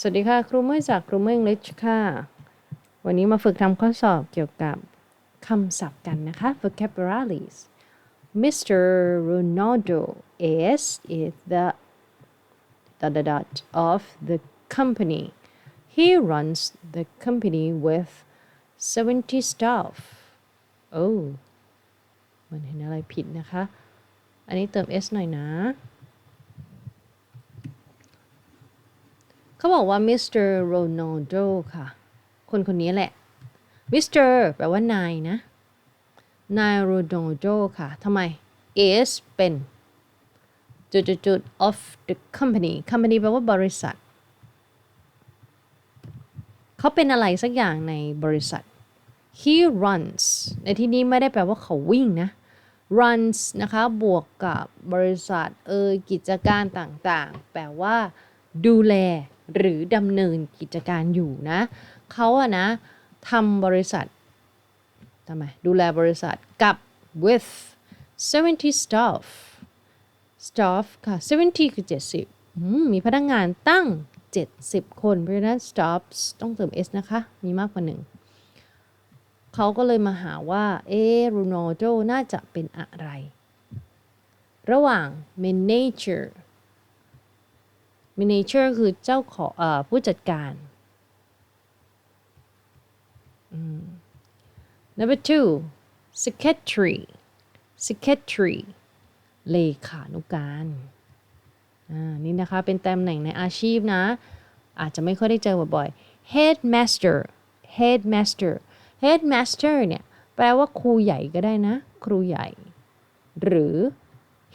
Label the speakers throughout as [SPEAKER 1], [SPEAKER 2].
[SPEAKER 1] สวัสดีค่ะ ครูเมื่อจากครูเมื่อ English ค่ะ วันนี้มาฝึกทำข้อสอบเกี่ยวกับคำศัพท์กันนะคะ vocabularies Mr. Ronaldo is is the dot dot dot of the company he runs the company with 70 staff oh มันเห็นอะไรผิดนะคะ อันนี้เติม s หน่อยนะ เขาบอกว่า Mr. Ronaldo ค่ะ คนคนนี้แหละ Mr. แปลว่านายนะ นาย Ronaldo ค่ะทำไม is เป็นจุดจุดจุด of the company company แปลว่าบริษัท เขาเป็นอะไรสักอย่างในบริษัท he runs ในที่นี้ไม่ได้แปลว่าเขาวิ่งนะ runs นะคะ บวกกับบริษัทเอยกิจการต่างๆ แปลว่า ดูแล หรือดำเนินกิจการอยู่นะเขาอะนะทำบริษัททำไมดูแลบริษัทกับ with 70 staff staff ค่ะ 70 คือ 70มมีพนักงานตั้ง 70 คน เพราะฉะนั้น staff ต้องเติม s นะคะ มีมากกว่าหนึ่ง เขาก็เลยมาหาว่า เอโรนัลโดน่าจะเป็นอะไร ระหว่าง manager manager คือเจ้าของอผู้จัดการ number two secretary secretary เลขานุการอ่านี่นะคะ เป็นตำแหน่งในอาชีพนะ อาจจะไม่ค่อยได้เจอบ่อยๆ headmaster headmaster headmaster เนี่ย แปลว่าครูใหญ่ก็ได้นะ ครูใหญ่ หรือ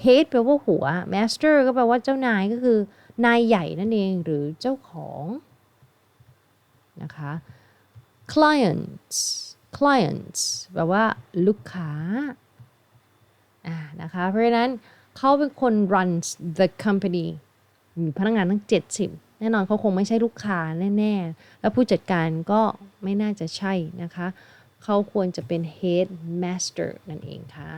[SPEAKER 1] head แปลว่าหัว master ก็แปลว่าเจ้านายก็คือนายใหญ่นั่นเองหรือเจ้าของนะคะ clients clients แปลว่าลูกค้าอ่านะคะเพราะฉะนั้นเขาเป็นคน runs the company มีพนักงานทั้ง 70 แน่นอนเขาคงไม่ใช่ลูกค้าแน่ ๆ แล้วผู้จัดการก็ไม่น่าจะใช่นะคะ เขาควรจะเป็น head master นั่นเองค่ะ